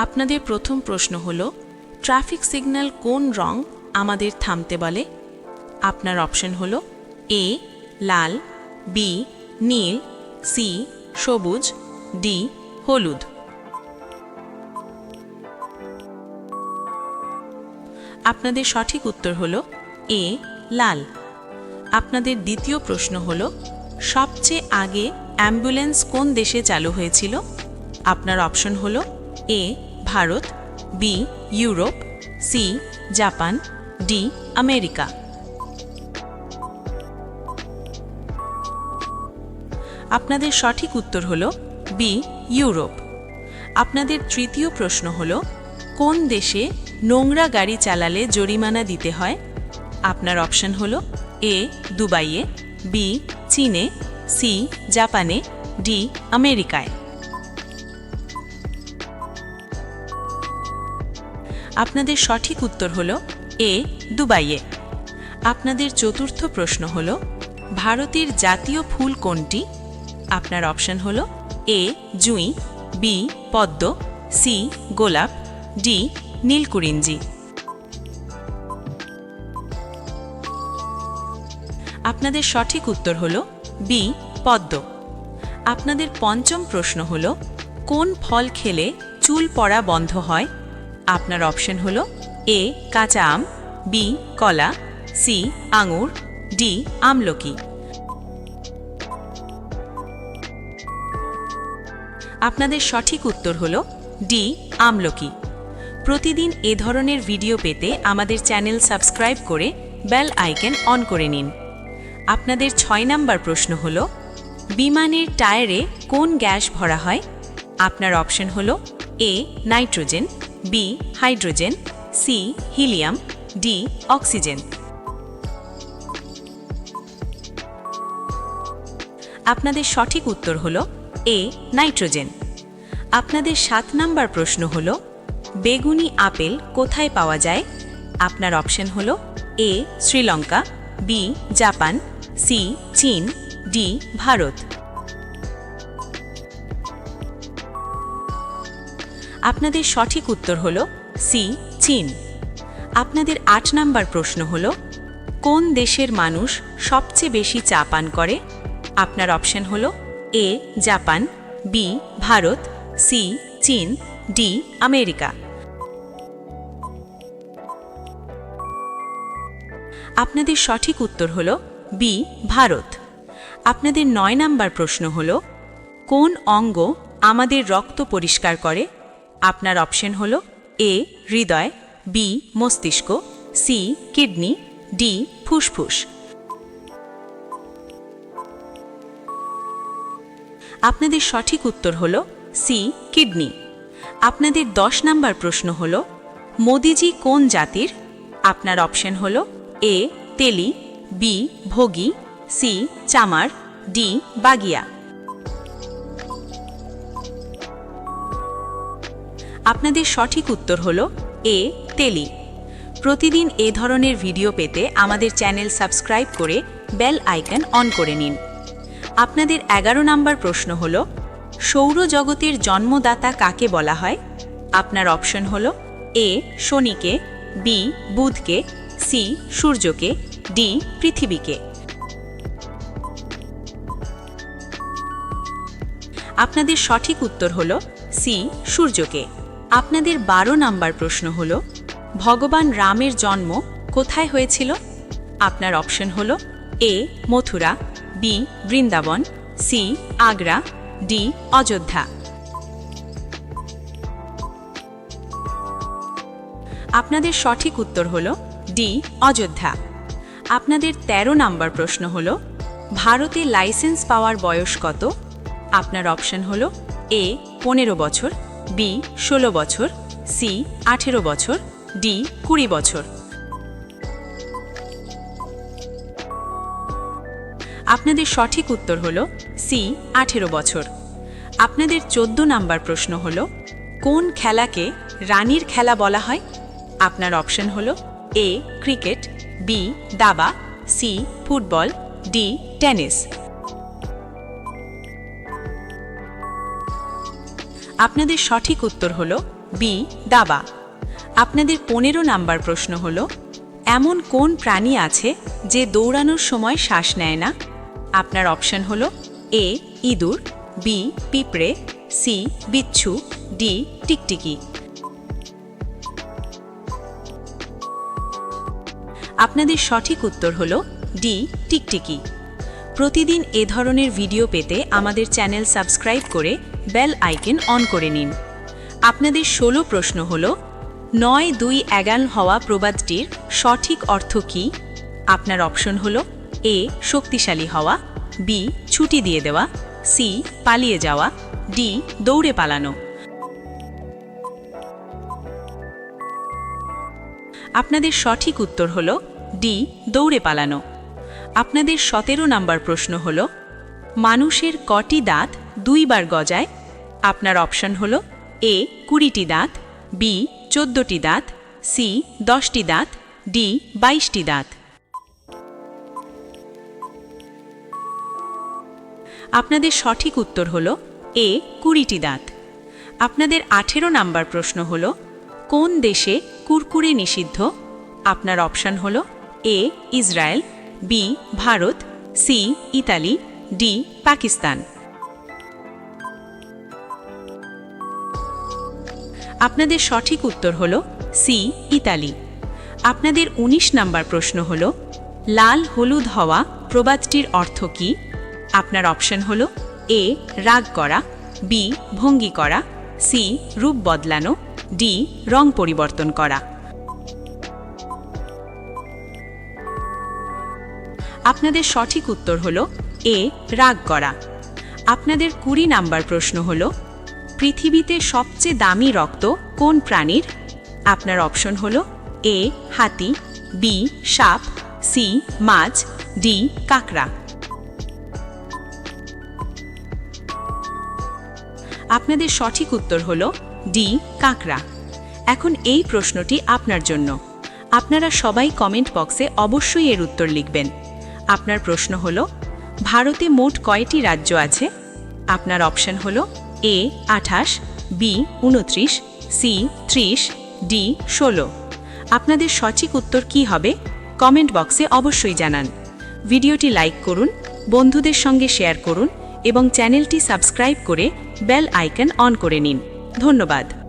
আপনাদের প্রথম প্রশ্ন হল, ট্রাফিক সিগন্যাল কোন রং আমাদের থামতে বলে? আপনার অপশন হল, এ, লাল, বি, নীল, সি, সবুজ, ডি, হলুদ। আপনাদের সঠিক উত্তর হল, এ, লাল। আপনাদের দ্বিতীয় প্রশ্ন হল, সবচেয়ে আগে অ্যাম্বুলেন্স কোন দেশে চালু হয়েছিল? আপনার অপশন হল, A Bharat, B, Europe, C, Japan, D, America. আপনাদের সঠিক উত্তর হল বি, ইউরোপ। আপনাদের তৃতীয় প্রশ্ন হল, কোন দেশে নোংরা গাড়ি চালালে জরিমানা দিতে হয়? আপনার অপশন হল এ, দুবাইয়ে, বি, চীনে, সি, জাপানে, ডি, আমেরিকায়। আপনাদের সঠিক উত্তর হল এ, দুবাইয়ে। আপনাদের চতুর্থ প্রশ্ন হল, ভারতের জাতীয় ফুল কোনটি? আপনার অপশন হল এ, জুঁই, বি, পদ্ম, সি, গোলাপ, ডি, নীলকুরিঞ্জি। আপনাদের সঠিক উত্তর হল বি, পদ্ম। আপনাদের পঞ্চম প্রশ্ন হল, কোন ফল খেলে চুল পড়া বন্ধ হয়? আপনার অপশন হল এ, কাঁচা আম, বি, কলা, সি, আঙুর, ডি, আমলকি। আপনাদের সঠিক উত্তর হল ডি, আমলকি। প্রতিদিন এ ধরনের ভিডিও পেতে আমাদের চ্যানেল সাবস্ক্রাইব করে বেল আইকন অন করে নিন। আপনাদের ছয় নাম্বার প্রশ্ন হল, বিমানের টায়ারে কোন গ্যাস ভরা হয়? আপনার অপশন হল A, nitrogen B hydrogen C helium D oxygen আপনাদের সঠিক উত্তর হল এ নাইট্রোজেন। আপনাদের সাত নাম্বার প্রশ্ন হল, বেগুনি আপেল কোথায় পাওয়া যায়? আপনার অপশন হল A Sri Lanka B Japan C চীন ডি ভারত। আপনাদের সঠিক উত্তর হল সি, চীন। আপনাদের আট নাম্বার প্রশ্ন হল, কোন দেশের মানুষ সবচেয়ে বেশি চা পান করে? আপনার অপশন হল A, Japan, B, Bharat, C, চীন, ডি, আমেরিকা। আপনাদের সঠিক উত্তর হল বি, ভারত। আপনাদের নয় নাম্বার প্রশ্ন হল, কোন অঙ্গ আমাদের রক্ত পরিষ্কার করে? আপনার অপশন হল এ, হৃদয়, বি, মস্তিষ্ক, সি, কিডনি, ডি, ফুসফুস। আপনাদের সঠিক উত্তর হল সি, কিডনি। আপনাদের দশ নাম্বার প্রশ্ন হল, মোদিজি কোন জাতির? আপনার অপশন হল এ, তেলি, বি, ভোগী, সি, চামার, ডি, বাগিয়া। আপনাদের সঠিক উত্তর হল এ, তেলি। প্রতিদিন এ ধরনের ভিডিও পেতে আমাদের চ্যানেল সাবস্ক্রাইব করে বেল আইকন অন করে নিন। আপনাদের এগারো নম্বর প্রশ্ন হল, সৌরজগতের জন্মদাতা কাকে বলা হয়? আপনার অপশন হল এ, শনিকে, বি, বুধকে, সি, সূর্যকে, ডি, পৃথিবীকে। আপনাদের সঠিক উত্তর হল সি, সূর্যকে। আপনাদের বারো নাম্বার প্রশ্ন হল, ভগবান রামের জন্ম কোথায় হয়েছিল? আপনার অপশন হল, A, Mathura, B, Vrindavan, C, Agra, D, Ayodhya. আপনাদের সঠিক উত্তর হল, ডি, অযোধ্যা। আপনাদের ১৩ নাম্বার প্রশ্ন হল, ভারতে লাইসেন্স পাওয়ার বয়স কত? আপনার অপশন হল, এ, পনেরো বছর। বি ষোলো বছর সি আঠেরো বছর ডি কুড়ি বছর। আপনাদের সঠিক উত্তর হল সি আঠেরো বছর। আপনাদের চোদ্দ নাম্বার প্রশ্ন হল, কোন খেলাকে রানীর খেলা বলা হয়? আপনার অপশন হল এ ক্রিকেট বি দাবা সি ফুটবল ডি টেনিস। আপনাদের সঠিক উত্তর হল বি, দাবা। আপনাদের পনেরো নাম্বার প্রশ্ন হল, এমন কোন প্রাণী আছে যে দৌড়ানোর সময় শ্বাস নেয় না? আপনার অপশন হল এ, ইঁদুর, বি, পিঁপড়ে, সি, বিচ্ছু, ডি, টিকটিকি। আপনাদের সঠিক উত্তর হল ডি, টিকটিকি। প্রতিদিন এ ধরনের ভিডিও পেতে আমাদের চ্যানেল সাবস্ক্রাইব করে বেল আইকন অন করে নিন। আপনাদের ষোলো প্রশ্ন হল, নয় দুই এগাল হওয়া প্রবাদটির সঠিক অর্থ কী? আপনার অপশন হল, এ, শক্তিশালী হওয়া, বি, ছুটি দিয়ে দেওয়া, সি, পালিয়ে যাওয়া, ডি, দৌড়ে পালানো। আপনাদের সঠিক উত্তর হল, ডি, দৌড়ে পালানো। আপনাদের সতেরো নাম্বার প্রশ্ন হল, মানুষের কটি দাঁত দুইবার গজায়। আপনার অপশন হল এ, কুড়িটি দাঁত, বি, চোদ্দটি দাঁত, সি, দশটি দাঁত, ডি, বাইশটি দাঁত। আপনাদের সঠিক উত্তর হল এ, কুড়িটি দাঁত। আপনাদের আঠেরো নাম্বার প্রশ্ন হল, কোন দেশে কুরকুরে নিষিদ্ধ? আপনার অপশন হল A, Israel, B, Bharat, C, Italy, D, Pakistan. আপনাদের সঠিক উত্তর হল সি, ইতালি। আপনাদের ১৯ নাম্বার প্রশ্ন হল, লাল হলুদ হওয়া প্রবাদটির অর্থ কী? আপনার অপশন হল এ, রাগ করা, বি, ভঙ্গি করা, সি, রূপ বদলানো, ডি, রং পরিবর্তন করা। আপনাদের সঠিক উত্তর হল এ, রাগ করা। আপনাদের কুড়ি নাম্বার প্রশ্ন হল পৃথিবীতে সবচেয়ে দামি রক্ত কোন প্রাণীর? আপনার অপশন হল এ, হাতি, বি, সাপ, সি, মাছ, ডি, কাঁকড়া। আপনাদের সঠিক উত্তর হল ডি, কাঁকড়া। এখন এই প্রশ্নটি আপনার জন্য। আপনারা সবাই কমেন্ট বক্সে অবশ্যই এর উত্তর লিখবেন। আপনার প্রশ্ন হল, ভারতে মোট কয়টি রাজ্য আছে? আপনার অপশন হল এ আঠাশ, বি উনত্রিশ সি ত্রিশ, ডি ষোলো। আপনাদের সঠিক উত্তর কি হবে? কমেন্ট বক্সে অবশ্যই জানান। ভিডিওটি লাইক করুন, বন্ধুদের সঙ্গে শেয়ার করুন এবং চ্যানেলটি সাবস্ক্রাইব করে বেল আইকন অন করে নিন। ধন্যবাদ।